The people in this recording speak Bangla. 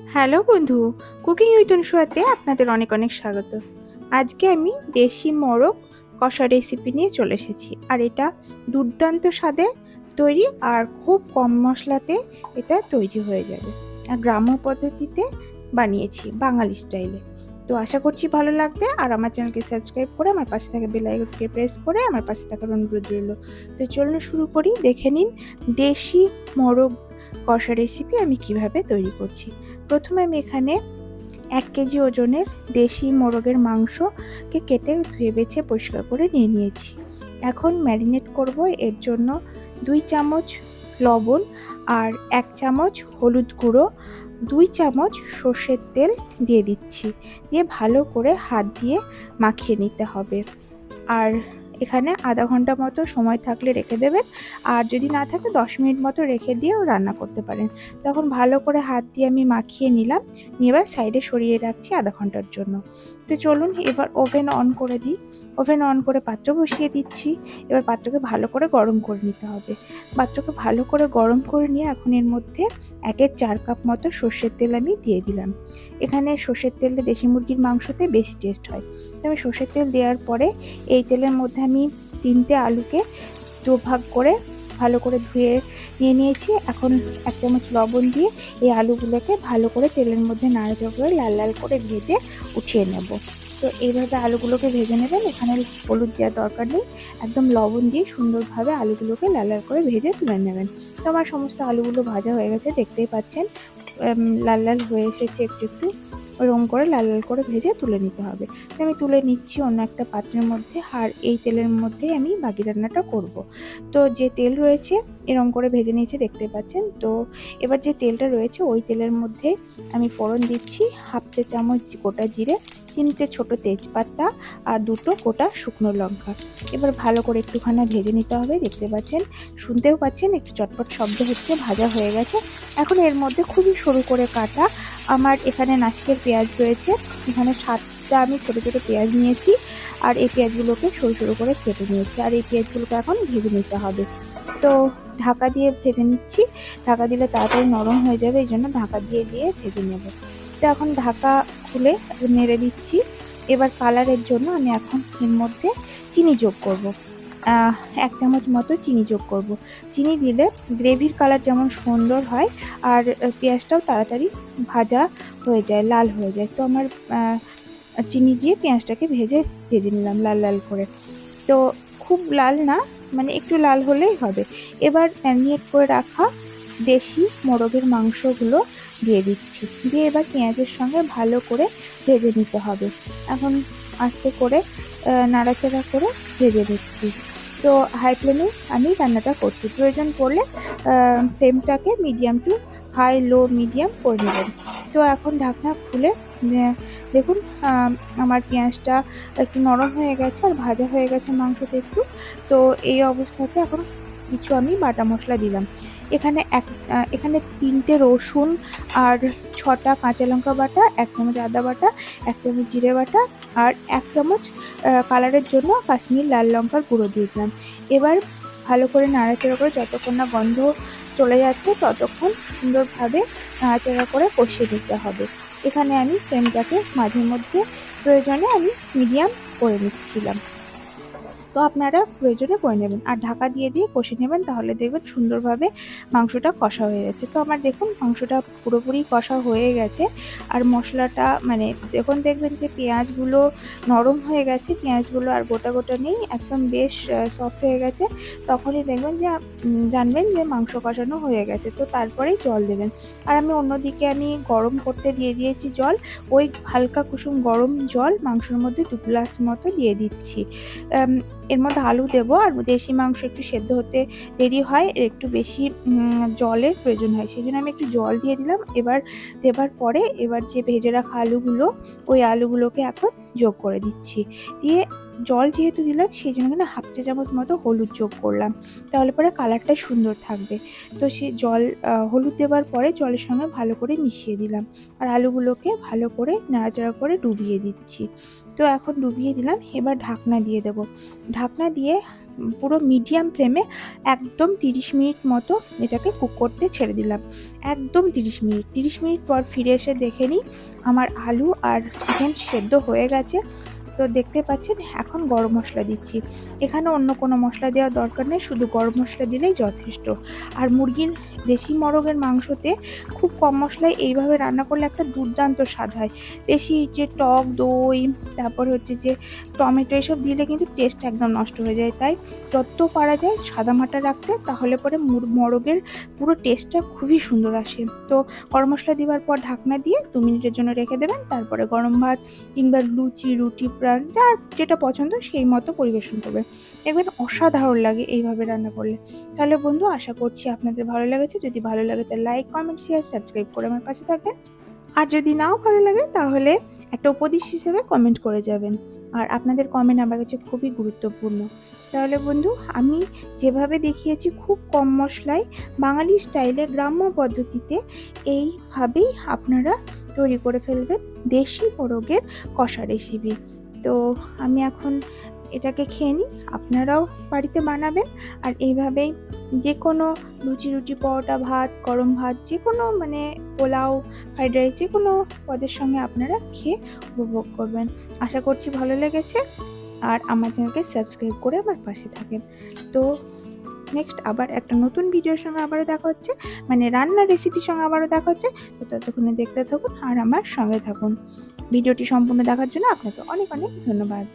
হ্যালো বন্ধু, কুকিং উইথ অনুসুয়াতে আপনাদের অনেক অনেক স্বাগত। আজকে আমি দেশি মোরগ কষা রেসিপি নিয়ে চলে এসেছি। আর এটা দুর্দান্ত স্বাদে তৈরি আর খুব কম মশলাতে এটা তৈরি হয়ে যাবে। আর গ্রাম্য পদ্ধতিতে বানিয়েছি বাঙালি স্টাইলে। তো আশা করছি ভালো লাগবে। আর আমার চ্যানেলকে সাবস্ক্রাইব করে আমার পাশে থাকা বেল আইকনকে প্রেস করে আমার পাশে থাকার অনুরোধ রইল। তো চলুন শুরু করি। দেখে নিন দেশি মোরগ কষা রেসিপি আমি কীভাবে তৈরি করছি। প্রথমে আমি এখানে এক কেজি ওজনের দেশি মোরগের মাংসকে কেটে ধুয়ে বেছে পরিষ্কার করে নিয়ে নিয়েছি। এখন ম্যারিনেট করব এর জন্য দুই চামচ লবণ আর এক চামচ হলুদ গুঁড়ো, দুই চামচ সর্ষের তেল দিয়ে দিচ্ছি। দিয়ে ভালো করে হাত দিয়ে মাখিয়ে নিতে হবে। আর এখানে আধা ঘণ্টা মতো সময় থাকলে রেখে দেবেন। আর যদি না থাকে, দশ মিনিট মতো রেখে দিয়েও রান্না করতে পারেন। তখন ভালো করে হাত দিয়ে আমি মাখিয়ে নিলাম। নিয়ে এবার সাইডে সরিয়ে রাখছি আধা ঘণ্টার জন্য। তো চলুন এবার ওভেন অন করে দিই। ওভেন অন করে পাত্র বসিয়ে দিচ্ছি। এবার পাত্রকে ভালো করে গরম করে নিতে হবে। পাত্রকে ভালো করে গরম করে নিয়ে এখন এর মধ্যে একের চার কাপ মতো সর্ষের তেল আমি দিয়ে দিলাম। এখানে সর্ষের তেলটা দেশি মুরগির মাংসতে বেশি টেস্ট হয়। তো আমি সর্ষের তেল দেওয়ার পরে এই তেলের মধ্যে আমি তিনটে আলুকে দু ভাগ করে ভালো করে ধুয়ে নিয়ে নিয়েছি। এখন এক চামচ লবণ দিয়ে এই আলুগুলোকে ভালো করে তেলের মধ্যে নাড়াচাড়া করে লাল লাল করে ভেজে উঠিয়ে নেব। তো এইভাবে আলুগুলোকে ভেজে নেবেন, এখানে হলুদ দেওয়ার দরকার নেই। একদম লবণ দিয়ে সুন্দরভাবে আলুগুলোকে লাল লাল করে ভেজে তুলে নেবেন। তো আমার সমস্ত আলুগুলো ভাজা হয়ে গেছে, দেখতেই পাচ্ছেন। লাল লাল হয়ে এসেছে একটু একটু। ওরকম করে লাল লাল করে ভেজে তুলে নিতে হবে। তো আমি তুলে নিচ্ছি অন্য একটা পাত্রের মধ্যে আর এই তেলের মধ্যে আমি বাকি রান্নাটা করব। তো যে তেল রয়েছে এরকম করে ভেজে নিয়েছে, দেখতে পাচ্ছেন? তো এবার যে তেলটা রয়েছে, ওই তেলের মধ্যে আমি ফোড়ন দিচ্ছি হাফ চা চামচ গোটা জিরে তিনটে ছোট তেজপাতা আর দুটো গোটা শুকনো লঙ্কা। এবার ভালো করে একটুখানি ভেজে নিতে হবে। দেখতে পাচ্ছেন? শুনতেও পাচ্ছেন? একটু চটপট শব্দ হচ্ছে, ভাজা হয়ে গেছে। এখন এর মধ্যে খুবই সরু করে কাটা আমার এখানে নাশকের পেঁয়াজ রয়েছে। এখানে সাতটা আমি ছোটো ছোটো পেঁয়াজ নিয়েছি আর এই পেঁয়াজগুলোকে সরু সরু করে কেটে নিয়েছি। আর এই পেঁয়াজগুলোকে এখন ভেজে নিতে হবে। তো ঢাকা দিয়ে ভেজে নিচ্ছি। ঢাকা দিলে তাড়াতাড়ি নরম হয়ে যাবে, এই জন্য ঢাকা দিয়ে দিয়ে ভেজে নেব। তো এখন ঢাকা খুলে নেড়ে দিচ্ছি এবার কালারের জন্য আমি এখন এর মধ্যে চিনি যোগ করব। এক চামচ মতো চিনি যোগ করব। চিনি দিলে গ্রেভির কালার যেমন সুন্দর হয় আর পেঁয়াজটাও তাড়াতাড়ি ভাজা হয়ে যায়, লাল হয়ে যায় তো আমার চিনি দিয়ে পেঁয়াজটাকে ভেজে ভেজে নিলাম লাল লাল করে তো খুব লাল না মানে একটু লাল হলেই হবে এবার ম্যারিনেট করে রাখা দেশি মোরগের মাংসগুলো দিয়ে দিচ্ছি। দিয়ে এবার পেঁয়াজের সঙ্গে ভালো করে ভেজে নিতে হবে। এখন আস্তে করে নাড়াচাড়া করে ভেজে দিচ্ছি তো হাই ফ্লেমে আমি রান্নাটা করছি। প্রয়োজন পড়লে ফ্লেমটাকে medium to high low medium করে নেবেন। তো এখন ঢাকনা খুলে দেখুন আমার পেঁয়াজটা একটু নরম হয়ে গেছে আর ভাজা হয়ে গেছে মাংসটা একটু। তো এই অবস্থাতে এখন কিছু আমি বাটা মশলা দিলাম। এখানে এক এখানে তিনটে রসুন আর ছটা কাঁচা লঙ্কা বাটা, এক চামচ আদা বাটা, এক চামচ জিরে বাটা আর এক চামচ কালারের জন্য কাশ্মীর লাল লঙ্কার গুঁড়ো দিয়ে দিলাম। এবার ভালো করে নাড়াচাড়া করে যতক্ষণ না গন্ধ চলে যাচ্ছে, ততক্ষণ সুন্দরভাবে নাড়াচাড়া করে কষিয়ে দিতে হবে। এখানে আমি ফ্লেমটাকে মাঝে মধ্যে প্রয়োজনে আমি মিডিয়াম করে নিচ্ছিলাম। তো আপনারা প্রয়োজনে করে নেবেন। আর ঢাকা দিয়ে দিয়ে কষে নেবেন, তাহলে দেখবেন সুন্দরভাবে মাংসটা কষা হয়ে গেছে। তো আমার দেখুন মাংসটা পুরোপুরি কষা হয়ে গেছে। আর মশলাটা মানে যখন দেখবেন যে পেঁয়াজগুলো নরম হয়ে গেছে, পেঁয়াজগুলো আর গোটা গোটা নেই, একদম বেশ সফট হয়ে গেছে, তখনই দেখবেন যে জানবেন যে মাংস কষানো হয়ে গেছে। তো তারপরেই জল দেবেন। আর আমি অন্যদিকে আমি গরম করতে দিয়ে দিয়েছি জল। ওই হালকা কুসুম গরম জল মাংসের মধ্যে দু গ্লাস মতো দিয়ে দিচ্ছি। এর মধ্যে আলু দেব আর দেশি মাংস একটু সেদ্ধ হতে দেরি হয়, একটু বেশি জলের প্রয়োজন হয়। সেই জন্য আমি একটু জল দিয়ে দিলাম। এবার দেবার পরে এবার যে ভেজে রাখা আলুগুলো, ওই আলুগুলোকে এখন যোগ করে দিচ্ছি। দিয়ে জল যেহেতু দিলাম, সেই জন্য কিন্তু হাফ চা চামচ মতো হলুদ যোগ করলাম। তাহলে পরে কালারটা সুন্দর থাকবে। তো সে জল হলুদ দেওয়ার পরে জলের সঙ্গে ভালো করে মিশিয়ে দিলাম। আর আলুগুলোকে ভালো করে নাড়াচাড়া করে ডুবিয়ে দিচ্ছি। তো এখন ডুবিয়ে দিলাম, এবার ঢাকনা দিয়ে দেব। ঢাকনা দিয়ে পুরো মিডিয়াম ফ্লেমে একদম তিরিশ মিনিট মতো এটাকে কুক করতে ছেড়ে দিলাম। একদম তিরিশ মিনিট। তিরিশ মিনিট পর ফিরে এসে দেখে নিই, আমার আলু আর চিকেন সেদ্ধ হয়ে গেছে। তো দেখতে পাচ্ছেন, এখন গরম মশলা দিচ্ছি। এখানে অন্য কোনো মশলা দেওয়ার দরকার নেই, শুধু গরম মশলা দিলেই যথেষ্ট। আর মুরগির দেশি মরগের মাংসতে খুব কম মশলায় এইভাবে রান্না করলে একটা দুর্দান্ত স্বাদ হয়। বেশি যে টক, দই, তারপর হচ্ছে যে টমেটো, এসব দিলে কিন্তু টেস্ট একদম নষ্ট হয়ে যায়। তাই যত পারা যায় সাদা মাটা রাখতে, তাহলে পরে মুর- মরগের পুরো টেস্টটা খুবই সুন্দর আসে। তো গরম মশলা দেওয়ার পর ঢাকনা দিয়ে দু মিনিটের জন্য রেখে দেবেন, তারপরে গরম ভাত কিংবা লুচি, রুটি, প্রাণ, যার যেটা পছন্দ সেই মতো পরিবেশন করবে দেখবেন অসাধারণ লাগে এইভাবে রান্না করলে। তাহলে বন্ধু, আশা করছি আপনাদের ভালো লেগেছে। যদি ভালো লাগে তাহলে লাইক কমেন্ট শেয়ার সাবস্ক্রাইব করে আমার পাশে থাকবেন। আর যদি নাও ভালো লাগে তাহলে একটা উপদেশ হিসেবে কমেন্ট করে যাবেন। আর আপনাদের কমেন্ট আমার কাছে খুবই গুরুত্বপূর্ণ। তাহলে বন্ধু, আমি যেভাবে দেখিয়েছি খুব কম মশলায় বাঙালি স্টাইলে গ্রাম্য পদ্ধতিতে এইভাবেই আপনারা তৈরি করে ফেলবেন দেশি মোরগের কষা রেসিপি তো আমি এখন এটাকে খেয়ে নিই, আপনারাও বাড়িতে বানাবেন। আর এইভাবেই যে কোনো লুচি, রুটি, পরোটা, ভাত, গরম ভাত যে কোনো মানে পোলাও, ফ্রাইড রাইস যে কোনো পদের সঙ্গে আপনারা খেয়ে উপভোগ করবেন। আশা করছি ভালো লেগেছে। আর আমার চ্যানেলকে সাবস্ক্রাইব করে আমার পাশে থাকেন। তো নেক্সট আবার একটা নতুন ভিডিওর সঙ্গে আবারও দেখা হচ্ছে মানে রান্নার রেসিপির সঙ্গে আবারও দেখা হচ্ছে। তো ততক্ষণে দেখতে থাকুন আর আমার সঙ্গে থাকুন। ভিডিওটি সম্পূর্ণ দেখার জন্য আপনাকে অনেক অনেক ধন্যবাদ।